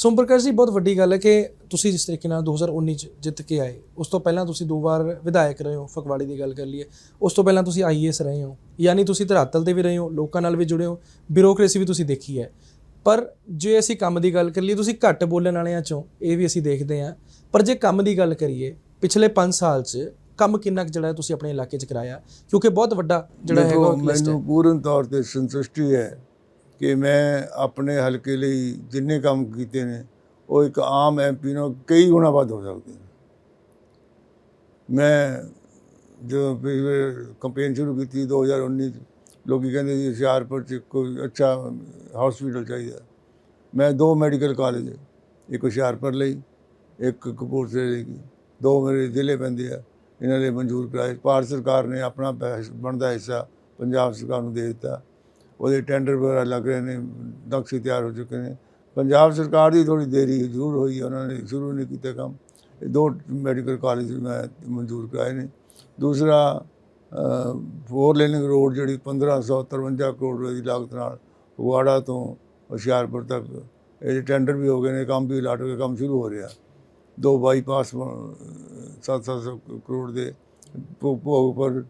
ਸੋਮ ਪ੍ਰਕਾਸ਼ ਜੀ ਬਹੁਤ ਵੱਡੀ ਗੱਲ ਹੈ ਕਿ ਤੁਸੀਂ ਜਿਸ ਤਰੀਕੇ ਨਾਲ 2019 ਚ ਜਿੱਤ ਕੇ ਆਏ ਉਸ ਤੋਂ ਪਹਿਲਾਂ ਤੁਸੀਂ ਦੋ ਵਾਰ ਵਿਧਾਇਕ ਰਹੇ ਹੋ ਫਗਵਾੜੇ ਦੀ ਗੱਲ ਕਰ ਲਈਏ। ਉਸ ਤੋਂ ਪਹਿਲਾਂ ਤੁਸੀਂ ਆਈਏਐਸ ਰਹੇ ਹੋ ਯਾਨੀ ਤੁਸੀਂ ਧਰਾਤਲ ਤੇ ਵੀ ਰਹੇ ਹੋ ਲੋਕਾਂ ਨਾਲ ਵੀ ਜੁੜੇ ਹੋ ਬਿਊਰੋਕ੍ਰੇਸੀ ਵੀ ਤੁਸੀਂ ਦੇਖੀ ਹੈ। ਪਰ ਜੇ ਅਸੀਂ ਕੰਮ ਦੀ ਗੱਲ ਕਰ ਲਈਏ ਤੁਸੀਂ ਘੱਟ ਬੋਲਣ ਵਾਲਿਆਂ ਚੋਂ ਇਹ ਵੀ ਅਸੀਂ ਦੇਖਦੇ ਹਾਂ। ਪਰ ਜੇ ਕੰਮ ਦੀ ਗੱਲ ਕਰੀਏ ਪਿਛਲੇ 5 ਸਾਲ 'ਚ ਕੰਮ ਕਿੰਨਾ ਕੁ ਜਿਹੜਾ ਤੁਸੀਂ ਆਪਣੇ ਇਲਾਕੇ 'ਚ ਕਰਾਇਆ ਕਿਉਂਕਿ ਬਹੁਤ ਵੱਡਾ ਜਿਹੜਾ ਹੈਗਾ ਮੈਨੂੰ ਪੂਰਨ ਤੌਰ ਤੇ ਸੰਤੁਸ਼ਟੀ ਹੈ ਕਿ ਮੈਂ ਆਪਣੇ ਹਲਕੇ ਲਈ ਜਿੰਨੇ ਕੰਮ ਕੀਤੇ ਨੇ, ਉਹ ਇੱਕ ਆਮ ਐਮਪੀ ਨੂੰ ਕਈ ਗੁਣਾ ਵੱਧ ਹੋ ਸਕਦੇ ਨੇ। ਮੈਂ ਜਦੋਂ ਪਿਛਲੇ ਕੰਪੇਨ ਸ਼ੁਰੂ ਕੀਤੀ 2019 ਚ, ਲੋਕੀ ਕਹਿੰਦੇ ਸੀ ਹੁਸ਼ਿਆਰਪੁਰ ਚ ਕੋਈ ਅੱਛਾ ਹਸਪੀਟਲ ਚਾਹੀਦਾ। ਮੈਂ ਦੋ ਮੈਡੀਕਲ ਕਾਲਜ ਇੱਕ ਹੁਸ਼ਿਆਰਪੁਰ ਲਈ, ਇੱਕ ਕਪੂਰਥਲੇ ਲਈ ਦੋ ਮੇਰੇ ਜ਼ਿਲ੍ਹੇ ਪੈਂਦੇ ਆ, ਇਹਨਾਂ ਲਈ ਮਨਜ਼ੂਰ ਕਰਾਏ, ਭਾਰਤ ਸਰਕਾਰ ਨੇ ਆਪਣਾ ਬਣਦਾ ਹਿੱਸਾ ਪੰਜਾਬ ਸਰਕਾਰ ਨੂੰ ਦੇ ਦਿੱਤਾ। ਉਹਦੇ ਟੈਂਡਰ ਵਗੈਰਾ ਲੱਗ ਰਹੇ ਨੇ ਨਕਸ਼ੇ ਤਿਆਰ ਹੋ ਚੁੱਕੇ ਨੇ। ਪੰਜਾਬ ਸਰਕਾਰ ਦੀ ਥੋੜੀ ਦੇਰੀ ਜ਼ਰੂਰ ਹੋਈ ਹੈ, ਉਹਨਾਂ ਨੇ ਸ਼ੁਰੂ ਨਹੀਂ ਕੀਤਾ ਕੰਮ। ਇਹ ਦੋ ਮੈਡੀਕਲ ਕਾਲਜ ਮੈਂ ਮਨਜ਼ੂਰ ਕਰਾਏ ਨੇ। ਦੂਸਰਾ ਫੋਰ ਲੇਨਿੰਗ ਰੋਡ ਜਿਹੜੀ 1553 ਕਰੋੜ ਰੁਪਏ ਦੀ ਲਾਗਤ ਨਾਲ ਫਗਵਾੜਾ ਤੋਂ ਹੁਸ਼ਿਆਰਪੁਰ ਤੱਕ ਇਹਦੇ ਟੈਂਡਰ ਵੀ ਹੋ ਗਏ ਨੇ ਕੰਮ ਵੀ ਲਾਟ ਹੋ ਗਿਆ ਕੰਮ ਸ਼ੁਰੂ ਹੋ ਰਿਹਾ। ਦੋ ਬਾਈਪਾਸ 700 ਕਰੋੜ ਦੇ ਭੋ- ਭੋਗਪੁਰ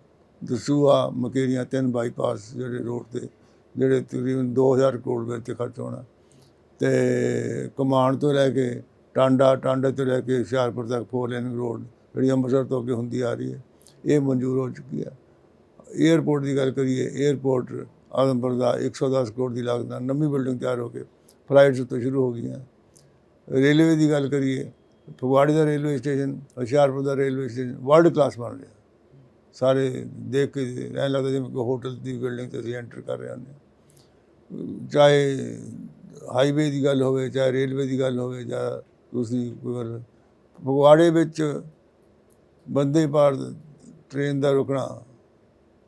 ਦਸੂਆ ਮਕੇਰੀਆਂ ਤਿੰਨ ਬਾਈਪਾਸ ਜਿਹੜੇ ਰੋਡ ਤੇ ਜਿਹੜੇ ਤਕਰੀਬਨ 2000 ਕਰੋੜ ਰੁਪਏ ਤੇ ਖਰਚ ਹੋਣਾ। ਤੇ ਕਮਾਂਡ ਤੋਂ ਲੈ ਕੇ, ਟਾਂਡਾ ਟਾਂਡਾ ਤੋਂ ਲੈ ਕੇ ਹੁਸ਼ਿਆਰਪੁਰ ਤੱਕ ਫੋਰ ਲੇਨ ਰੋਡ ਜਿਹੜੀ ਅੰਮ੍ਰਿਤਸਰ ਤੋਂ ਅੱਗੇ ਹੁੰਦੀ ਆ ਰਹੀ ਹੈ, ਇਹ ਮਨਜ਼ੂਰ ਹੋ ਚੁੱਕੀ ਹੈ ਏਅਰਪੋਰਟ ਦੀ ਗੱਲ ਕਰੀਏ ਏਅਰਪੋਰਟ ਆਦਮਪੁਰ ਦਾ 110 ਕਰੋੜ ਦੀ ਲਾਗਤ ਨਾਲ ਨਵੀਂ ਬਿਲਡਿੰਗ ਤਿਆਰ ਹੋ ਕੇ ਫਲਾਈਟਸ ਉੱਤੇ ਸ਼ੁਰੂ ਹੋ ਗਈਆਂ। ਰੇਲਵੇ ਦੀ ਗੱਲ ਕਰੀਏ, ਫਗਵਾੜੇ ਦਾ ਰੇਲਵੇ ਸਟੇਸ਼ਨ ਹੁਸ਼ਿਆਰਪੁਰ ਦਾ ਰੇਲਵੇ ਸਟੇਸ਼ਨ ਵਰਲਡ ਕਲਾਸ ਬਣ ਰਿਹਾ। ਸਾਰੇ ਦੇਖ ਕੇ ਐਂ ਲੱਗਦਾ ਜਿਵੇਂ ਕੋਈ ਹੋਟਲ ਦੀ ਬਿਲਡਿੰਗ 'ਤੇ ਅਸੀਂ ਐਂਟਰ ਕਰ ਰਹੇ ਹਾਂ। ਚਾਹੇ ਹਾਈਵੇ ਦੀ ਗੱਲ ਹੋਵੇ, ਚਾਹੇ ਰੇਲਵੇ ਦੀ ਗੱਲ ਹੋਵੇ, ਜਾਂ ਦੂਸਰੀ ਕੋਈ ਫਗਵਾੜੇ ਵਿੱਚ ਬੰਦੇ ਭਾਰਤ ਟ੍ਰੇਨ ਦਾ ਰੁਕਣਾ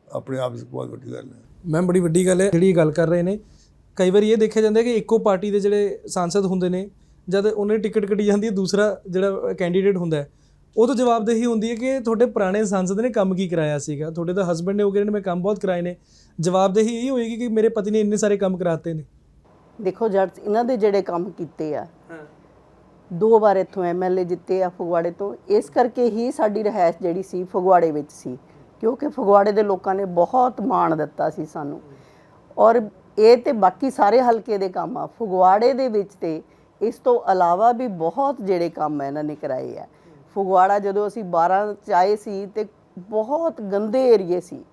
ਆਪਣੇ ਆਪ 'ਚ ਬਹੁਤ ਵੱਡੀ ਗੱਲ ਹੈ। ਮੈਮ, ਬੜੀ ਵੱਡੀ ਗੱਲ ਹੈ। ਜਿਹੜੀ ਗੱਲ ਕਰ ਰਹੇ ਨੇ, ਕਈ ਵਾਰੀ ਇਹ ਦੇਖਿਆ ਜਾਂਦਾ ਕਿ ਇੱਕੋ ਪਾਰਟੀ ਦੇ ਜਿਹੜੇ ਸਾਂਸਦ ਹੁੰਦੇ ਨੇ, ਜਦ ਉਹਨੇ ਟਿਕਟ ਕੱਟੀ ਜਾਂਦੀ ਹੈ, ਦੂਸਰਾ ਜਿਹੜਾ ਕੈਂਡੀਡੇਟ ਹੁੰਦਾ ਹੈ ਉਹ ਤਾਂ ਜਵਾਬਦੇਹੀ ਹੁੰਦੀ ਹੈ ਕਿ ਤੁਹਾਡੇ ਪੁਰਾਣੇ ਸੰਸਦ ਨੇ ਕੰਮ ਕੀ ਕਰਾਇਆ ਸੀਗਾ? ਤੁਹਾਡੇ ਦਾ ਹਸਬੰਡ ਨੇ ਉਹ ਕਹਿੰਦੇ ਮੈਂ ਕੰਮ ਬਹੁਤ ਕਰਾਏ ਨੇ। ਜਵਾਬਦੇਹੀ ਇਹ ਹੋਏਗੀ ਕਿ ਮੇਰੇ ਪਤੀ ਨੇ ਇੰਨੇ ਸਾਰੇ ਕੰਮ ਕਰਾਤੇ ਨੇ। ਦੇਖੋ ਜੱਟ ਇਹਨਾਂ ਦੇ ਜਿਹੜੇ ਕੰਮ ਕੀਤੇ ਆ ਦੋ ਵਾਰ ਇਥੋਂ ਐਮਐਲਏ ਜਿੱਤੇ ਆ ਫਗਵਾੜੇ ਤੋਂ। ਇਸ ਕਰਕੇ ਹੀ ਸਾਡੀ ਰਹਿائش ਜਿਹੜੀ ਸੀ ਫਗਵਾੜੇ ਵਿੱਚ ਸੀ ਕਿਉਂਕਿ ਫਗਵਾੜੇ ਦੇ ਲੋਕਾਂ ਨੇ ਬਹੁਤ ਮਾਣ ਦਿੱਤਾ ਸੀ ਸਾਨੂੰ। ਔਰ ਇਹ ਤੇ ਬਾਕੀ ਸਾਰੇ ਹਲਕੇ ਦੇ ਕੰਮ ਆ। ਫਗਵਾੜੇ ਦੇ ਵਿੱਚ ਤੇ ਇਸ ਤੋਂ ਇਲਾਵਾ ਵੀ ਬਹੁਤ ਜਿਹੜੇ ਕੰਮ ਇਹਨਾਂ ਨੇ ਕਰਾਏ ਆ। ਫਗਵਾੜਾ ਜਦੋਂ ਅਸੀਂ 12 ਚ ਆਏ ਸੀ ਤੇ ਬਹੁਤ ਗੰਦੇ ਏਰੀਏ ਸੀ।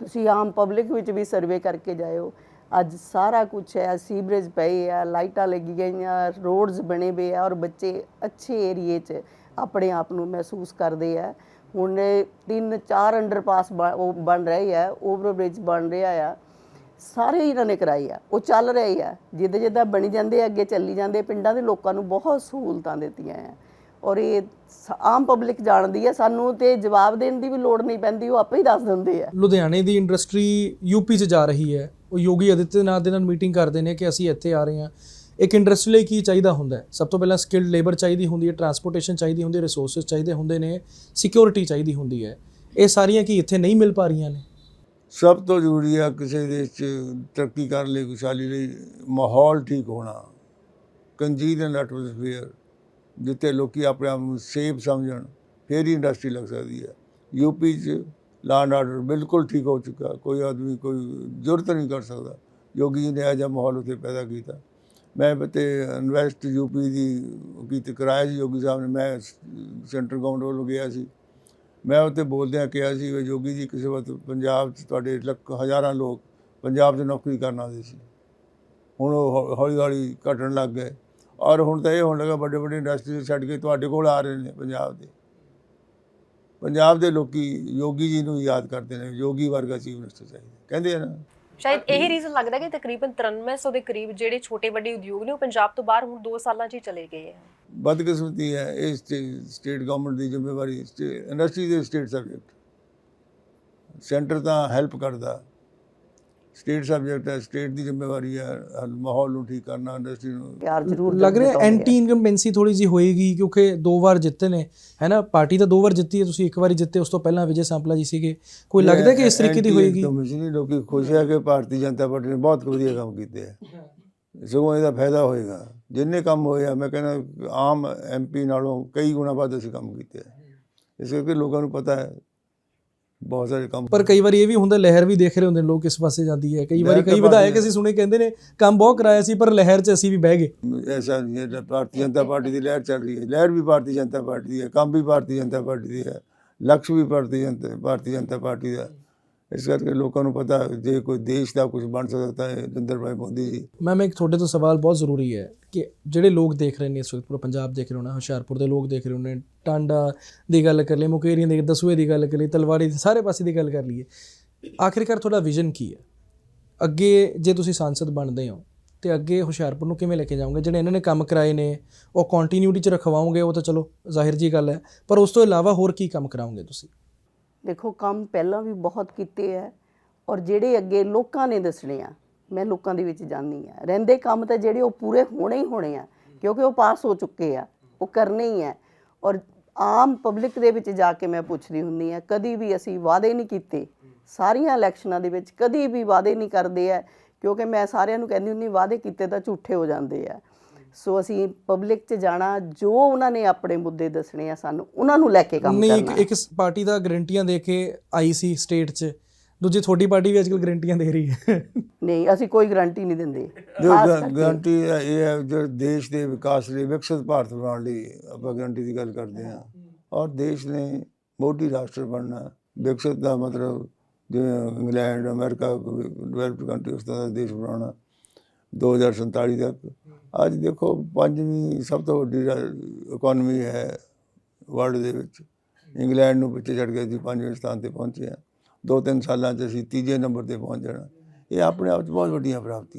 ਤੁਸੀਂ ਆਮ ਪਬਲਿਕ ਵਿੱਚ ਵੀ ਸਰਵੇ ਕਰਕੇ ਜਾਇਓ। ਅੱਜ ਸਾਰਾ ਕੁਝ ਹੈ ਸੀਵਰੇਜ ਪਏ ਆ, ਲਾਈਟਾਂ ਲੱਗੀਆਂ ਗਈਆਂ ਰੋਡਸ ਬਣੇ ਪਏ ਆ ਔਰ ਬੱਚੇ ਅੱਛੇ ਏਰੀਏ 'ਚ ਆਪਣੇ ਆਪ ਨੂੰ ਮਹਿਸੂਸ ਕਰਦੇ ਆ। ਹੁਣ ਤਿੰਨ ਚਾਰ ਅੰਡਰਪਾਸ ਬ- ਉਹ ਬਣ ਰਹੇ ਆ ਓਵਰ ਬ੍ਰਿਜ ਬਣ ਰਿਹਾ ਆ। ਸਾਰੇ ਇਹਨਾਂ ਨੇ ਕਰਾਈ ਆ, ਉਹ ਚੱਲ ਰਹੇ ਆ। ਜਿੱਦਾਂ ਜਿੱਦਾਂ ਬਣੀ ਜਾਂਦੇ ਅੱਗੇ ਚੱਲੀ ਜਾਂਦੇ ਪਿੰਡਾਂ ਦੇ ਲੋਕਾਂ ਨੂੰ ਬਹੁਤ ਸਹੂਲਤਾਂ ਦਿੱਤੀਆਂ ਆ। ਔਰ ਇਹ ਆਮ ਪਬਲਿਕ ਜਾਣਦੀ ਆ ਸਾਨੂੰ ਤੇ ਜਵਾਬ ਦੇਣ ਦੀ ਵੀ ਲੋੜ ਨਹੀਂ ਪੈਂਦੀ ਉਹ ਆਪੇ ਹੀ ਦੱਸ ਦਿੰਦੇ ਆ। ਲੁਧਿਆਣੇ ਦੀ ਇੰਡਸਟਰੀ ਯੂਪੀ 'ਚ ਜਾ ਰਹੀ ਹੈ। ਉਹ ਯੋਗੀ ਆਦਿੱਤਿਆਨਾਥ ਦੇ ਨਾਲ ਮੀਟਿੰਗ ਕਰਦੇ ਨੇ ਕਿ ਅਸੀਂ ਇੱਥੇ ਆ ਰਹੇ ਹਾਂ। ਇੱਕ ਇੰਡਸਟਰੀ ਲਈ ਕੀ ਚਾਹੀਦਾ ਹੁੰਦਾ ਹੈ? ਸਭ ਤੋਂ ਪਹਿਲਾਂ ਸਕਿਲਡ ਲੇਬਰ ਚਾਹੀਦੀ ਹੁੰਦੀ ਹੈ ਟਰਾਂਸਪੋਰਟੇਸ਼ਨ ਚਾਹੀਦੀ ਹੁੰਦੀ ਹੈ ਰਿਸੋਰਸਸ ਚਾਹੀਦੇ ਹੁੰਦੇ ਨੇ ਸਿਕਿਉਰਿਟੀ ਚਾਹੀਦੀ ਹੁੰਦੀ ਹੈ। ਇਹ ਸਾਰੀਆਂ ਕੀ ਇੱਥੇ ਨਹੀਂ ਮਿਲ ਪਾ ਰਹੀਆਂ ਨੇ? ਸਭ ਤੋਂ ਜ਼ਰੂਰੀ ਹੈ ਕਿਸੇ ਦੇਸ਼ 'ਚ ਤਰੱਕੀ ਕਰਨ ਲਈ ਖੁਸ਼ਹਾਲੀ ਲਈ ਮਾਹੌਲ ਠੀਕ ਹੋਣਾ। ਕੰਜੀਨ ਐਟਮੋਸਫੀਅਰ ਜਿੱਥੇ ਲੋਕੀ ਆਪਣੇ ਆਪ ਨੂੰ ਸੇਫ ਸਮਝਣ, ਫਿਰ ਹੀ ਇੰਡਸਟਰੀ ਲੱਗ ਸਕਦੀ ਹੈ। ਯੂਪੀ 'ਚ ਲਾਂਡ ਆਰਡਰ ਬਿਲਕੁਲ ਠੀਕ ਹੋ ਚੁੱਕਾ, ਕੋਈ ਆਦਮੀ, ਕੋਈ ਜ਼ਰੂਰਤ ਨਹੀਂ ਕਰ ਸਕਦਾ। ਯੋਗੀ ਜੀ ਨੇ ਇਹੋ ਜਿਹਾ ਮਾਹੌਲ ਉੱਥੇ ਪੈਦਾ ਕੀਤਾ। ਮੈਂ ਤੇ ਇਨਵੈਸਟ ਯੂਪੀ ਦੀ ਕੀਤੀ, ਕਰਾਇਆ ਸੀ ਯੋਗੀ ਸਾਹਿਬ ਨੇ, ਮੈਂ ਸੈਂਟਰ ਗਵਰਨਮੈਂਟ ਵੱਲੋਂ ਗਿਆ ਸੀ। ਮੈਂ ਉੱਥੇ ਬੋਲਦਿਆਂ ਕਿਹਾ ਸੀ ਵੀ ਯੋਗੀ ਜੀ, ਕਿਸੇ ਵਕਤ ਪੰਜਾਬ 'ਚ ਤੁਹਾਡੇ ਲੱਖ ਹਜ਼ਾਰਾਂ ਲੋਕ ਪੰਜਾਬ 'ਚ ਨੌਕਰੀ ਕਰਨ ਆਉਂਦੇ ਸੀ। ਹੁਣ ਉਹ ਹੌਲੀ ਹੌਲੀ ਘਟਣ ਲੱਗ ਗਏ। ਔਰ ਹੁਣ ਤਾਂ ਇਹ ਹੋਣ ਲੱਗਾ ਵੱਡੇ ਵੱਡੇ ਇੰਡਸਟਰੀ ਛੱਡ ਕੇ ਤੁਹਾਡੇ ਕੋਲ ਆ ਰਹੇ ਨੇ ਪੰਜਾਬ ਦੇ। ਪੰਜਾਬ ਦੇ ਲੋਕੀ ਯੋਗੀ ਜੀ ਨੂੰ ਯਾਦ ਕਰਦੇ ਨੇ ਯੋਗੀ ਵਰਗਾ ਚੀਫ ਮਿਨਿਸਟਰ ਚਾਹੀਦਾ ਕਹਿੰਦੇ ਆ ਨਾ ਸ਼ਾਇਦ ਇਹੀ ਰੀਜ਼ਨ ਲੱਗਦਾ ਕਿ ਤਕਰੀਬਨ 9300 ਦੇ ਕਰੀਬ ਜਿਹੜੇ ਛੋਟੇ ਵੱਡੇ ਉਦਯੋਗ ਨੇ ਉਹ ਪੰਜਾਬ ਤੋਂ ਬਾਹਰ ਹੁਣ 2 ਸਾਲਾਂ 'ਚ ਹੀ ਚਲੇ ਗਏ ਆ। ਬਦਕਿਸਮਤੀ ਹੈ ਇਹ ਸਟੇਟ ਗਵਰਨਮੈਂਟ ਦੀ ਜ਼ਿੰਮੇਵਾਰੀ ਇੰਡਸਟਰੀ ਦੇ ਸਟੇਟ ਸਬਜੈਕਟ ਸੈਂਟਰ ਤਾਂ ਹੈਲਪ ਕਰਦਾ। ਸਟੇਟ ਸਬਜੈਕਟ ਹੈ ਸਟੇਟ ਦੀ ਜ਼ਿੰਮੇਵਾਰੀ ਹੈ ਹਲ- ਮਾਹੌਲ ਨੂੰ ਠੀਕ ਕਰਨਾ ਇੰਡਸਟਰੀ ਨੂੰ ਪਿਆਰ ਜ਼ਰੂਰ ਲੱਗ ਰਿਹਾ। ਐਂਟੀ ਇਨਕੰਬੈਂਸੀ ਥੋੜੀ ਜੀ ਹੋਏਗੀ ਕਿਉਂਕਿ ਦੋ ਵਾਰ ਜਿੱਤੇ ਨੇ ਹੈ ਨਾ? ਪਾਰਟੀ ਤਾਂ ਦੋ ਵਾਰ ਜਿੱਤੀ ਹੈ ਤੁਸੀਂ ਇੱਕ ਵਾਰੀ ਜਿੱਤੇ ਉਸ ਤੋਂ ਪਹਿਲਾਂ ਵਿਜੇ ਸਾਂਪਲਾ ਜੀ ਸੀਗੇ। ਕੋਈ ਲੱਗਦਾ ਕਿ ਇਸ ਤਰੀਕੇ ਦੀ ਹੋਏਗੀ? ਕਮਿਸ਼ਨਰੀ ਲੋਕੀ ਖੁਸ਼ ਹੈ ਕਿ ਭਾਰਤੀ ਜਨਤਾ ਪਾਰਟੀ ਨੇ ਬਹੁਤ ਵਧੀਆ ਕੰਮ ਕੀਤੇ ਹੈ ਸਗੋਂ ਇਹਦਾ ਫਾਇਦਾ ਹੋਏਗਾ। ਜਿੰਨੇ ਕੰਮ ਹੋਏ ਆ ਮੈਂ ਕਹਿੰਦਾ ਆਮ ਐਮਪੀ ਨਾਲੋਂ ਕਈ ਗੁਣਾ ਵੱਧ ਅਸੀਂ ਕੰਮ ਕੀਤੇ ਇਸ ਕਰਕੇ ਲੋਕਾਂ ਨੂੰ ਪਤਾ ਹੈ ਬਹੁਤ ਸਾਰੇ ਕੰਮ ਪਰ ਕਈ ਵਾਰੀ ਇਹ ਵੀ ਹੁੰਦਾ ਲਹਿਰ ਵੀ ਦੇਖ ਰਹੇ ਹੁੰਦੇ ਨੇ ਲੋਕ ਕਿਸ ਪਾਸੇ ਜਾਂਦੀ ਹੈ। ਕਈ ਵਾਰੀ ਕਈ ਵਿਧਾਇਕ ਅਸੀਂ ਸੁਣੇ ਕਹਿੰਦੇ ਨੇ ਕੰਮ ਬਹੁਤ ਕਰਾਇਆ ਸੀ ਪਰ ਲਹਿਰ 'ਚ ਅਸੀਂ ਵੀ ਬਹਿ ਗਏ। ਐਸਾ ਨਹੀਂ ਹੈ ਭਾਰਤੀ ਜਨਤਾ ਪਾਰਟੀ ਦੀ ਲਹਿਰ ਚੱਲ ਰਹੀ ਹੈ। ਲਹਿਰ ਵੀ ਭਾਰਤੀ ਜਨਤਾ ਪਾਰਟੀ ਦੀ ਹੈ ਕੰਮ ਵੀ ਭਾਰਤੀ ਜਨਤਾ ਪਾਰਟੀ ਦੀ ਹੈ। ਲਕਸ਼ ਵੀ ਭਾਰਤੀ ਜਨਤਾ ਭਾਰਤੀ ਜਨਤਾ ਪਾਰਟੀ ਦਾ। ਇਸ ਕਰਕੇ ਲੋਕਾਂ ਨੂੰ ਪਤਾ ਜੇ ਕੋਈ ਦੇਸ਼ ਦਾ ਕੁਝ ਬਣ ਸਕਦਾ ਤਾਂ ਇਹ ਭਾਈ ਮੋਦੀ ਜੀ। ਮੈਮ ਇੱਕ ਤੁਹਾਡੇ ਤੋਂ ਸਵਾਲ ਬਹੁਤ ਜ਼ਰੂਰੀ ਹੈ ਕਿ ਜਿਹੜੇ ਲੋਕ ਦੇਖ ਰਹੇ ਨੇ ਇਸ ਵਕਤ, ਪੂਰਾ ਪੰਜਾਬ ਦੇਖ ਰਹੇ ਹੋਣਾ, ਹੁਸ਼ਿਆਰਪੁਰ ਦੇ ਲੋਕ ਦੇਖ ਰਹੇ ਹੋਣੇ, ਟਾਂਡਾ ਦੀ ਗੱਲ ਕਰ ਲਈ ਮੁਕੇਰੀਆਂ ਦੀ, ਦਸੂਏ ਦੀ ਗੱਲ ਕਰ ਲਈ ਤਲਵਾੜੀ ਦੀ, ਸਾਰੇ ਪਾਸੇ ਦੀ ਗੱਲ ਕਰ ਲਈਏ, ਆਖਿਰਕਾਰ ਤੁਹਾਡਾ ਵਿਜ਼ਨ ਕੀ ਹੈ? ਅੱਗੇ ਜੇ ਤੁਸੀਂ ਸੰਸਦ ਬਣਦੇ ਹੋ, ਤੇ ਅੱਗੇ ਹੁਸ਼ਿਆਰਪੁਰ ਨੂੰ ਕਿਵੇਂ ਲੈ ਕੇ ਜਾਓਗੇ? ਜਿਹੜੇ ਇਹਨਾਂ ਨੇ ਕੰਮ ਕਰਾਏ ਨੇ, ਉਹ ਕੰਟੀਨਿਊਟੀ ਚ ਰਖਵਾਓਗੇ, ਉਹ ਤਾਂ ਚਲੋ ਜ਼ਾਹਿਰ ਜੀ ਗੱਲ ਹੈ, ਪਰ ਉਸ ਤੋਂ ਇਲਾਵਾ ਹੋਰ ਕੀ ਕੰਮ ਕਰਾਓਗੇ ਤੁਸੀਂ? ਦੇਖੋ, ਕੰਮ ਪਹਿਲਾਂ ਵੀ ਬਹੁਤ ਕੀਤੇ ਆ ਔਰ ਜਿਹੜੇ ਅੱਗੇ ਲੋਕਾਂ ਨੇ ਦੱਸਣੇ ਆ, ਮੈਂ ਲੋਕਾਂ ਦੇ ਵਿੱਚ ਜਾਂਦੀ ਆ। ਰਹਿੰਦੇ ਕੰਮ ਤਾਂ ਜਿਹੜੇ ਉਹ ਪੂਰੇ ਹੋਣੇ ਹੀ ਹੋਣੇ ਆ, ਕਿਉਂਕਿ ਉਹ ਪਾਸ ਹੋ ਚੁੱਕੇ ਆ, ਉਹ ਕਰਨੇ ਹੀ ਆ। ਔਰ ਆਮ ਪਬਲਿਕ ਦੇ ਵਿੱਚ ਜਾ ਕੇ ਮੈਂ ਪੁੱਛਦੀ ਹੁੰਦੀ ਆ, ਕਦੀ ਵੀ ਅਸੀਂ ਵਾਅਦੇ ਨਹੀਂ ਕੀਤੇ, ਸਾਰੀਆਂ ਇਲੈਕਸ਼ਨਾਂ ਦੇ ਵਿੱਚ ਕਦੀ ਵੀ ਵਾਅਦੇ ਨਹੀਂ ਕਰਦੇ ਆ, ਕਿਉਂਕਿ ਮੈਂ ਸਾਰਿਆਂ ਨੂੰ ਕਹਿੰਦੀ ਹੁੰਦੀ, ਵਾਅਦੇ ਕੀਤੇ ਤਾਂ ਝੂਠੇ ਹੋ ਜਾਂਦੇ ਆ। ਸੋ ਅਸੀਂ ਪਬਲਿਕ 'ਚ ਜਾਣਾ ਜੋ ਉਹਨਾਂ ਨੇ ਆਪਣੇ ਮੁੱਦੇ ਦੱਸਣੇ ਆ ਸਾਨੂੰ ਉਹਨਾਂ ਨੂੰ ਲੈ ਕੇ ਕੰਮ ਨਹੀਂ ਇੱਕ ਕਰਨਾ। ਇੱਕ ਸ- ਪਾਰਟੀ ਦਾ ਗਰੰਟੀਆਂ ਦੇ ਕੇ ਆਈ ਸੀ ਸਟੇਟ 'ਚ ਦੂਜੀ ਤੁਹਾਡੀ ਪਾਰਟੀ ਵੀ ਅੱਜਕੱਲ ਗਰੰਟੀਆਂ ਦੇ ਰਹੀ ਹੈ। ਨਹੀਂ ਅਸੀਂ ਕੋਈ ਗਾਰੰਟੀ ਨਹੀਂ ਦਿੰਦੇ। ਜੋ ਖਾਸ ਗਾ- ਕਰਕੇ ਗਾਰੰਟੀ ਹੈ ਇਹ ਹੈ ਜੋ ਦੇਸ਼ ਦੇ ਵਿਕਾਸ ਲਈ ਵਿਕਸਿਤ ਭਾਰਤ ਬਣਾਉਣ ਲਈ ਆਪਾਂ ਗਾਰੰਟੀ ਦੀ ਗੱਲ ਕਰਦੇ ਹਾਂ। ਔਰ ਦੇਸ਼ ਨੇ ਮੋਢੀ ਰਾਸ਼ਟਰ ਬਣਨਾ ਵਿਕਸਿਤ ਦਾ ਮਤਲਬ ਜਿਵੇਂ ਇੰਗਲੈਂਡ ਅਮਰੀਕਾ ਡਿਵੈਲਪਡ ਕੰਟਰੀ ਉਸ ਤਰ੍ਹਾਂ ਦਾ ਦੇਸ਼ ਬਣਾਉਣਾ। 2047 ਤੱਕ। ਅੱਜ ਦੇਖੋ ਪੰਜਵੀਂ ਸਭ ਤੋਂ ਵੱਡੀ ਇਕਨੋਮੀ ਹੈ ਵਰਲਡ ਦੇ ਵਿੱਚ। ਇੰਗਲੈਂਡ ਨੂੰ ਪਿੱਛੇ ਛੱਡ ਕੇ ਅਸੀਂ ਪੰਜਵੇਂ ਸਥਾਨ ਤੇ ਪਹੁੰਚੇ ਹਾਂ। ਦੋ ਤਿੰਨ ਸਾਲਾਂ 'ਚ ਅਸੀਂ ਤੀਜੇ ਨੰਬਰ ਤੇ ਪਹੁੰਚ ਜਾਣਾ। ਇਹ ਆਪਣੇ ਆਪ 'ਚ ਬਹੁਤ ਵੱਡੀਆਂ ਪ੍ਰਾਪਤੀਆਂ।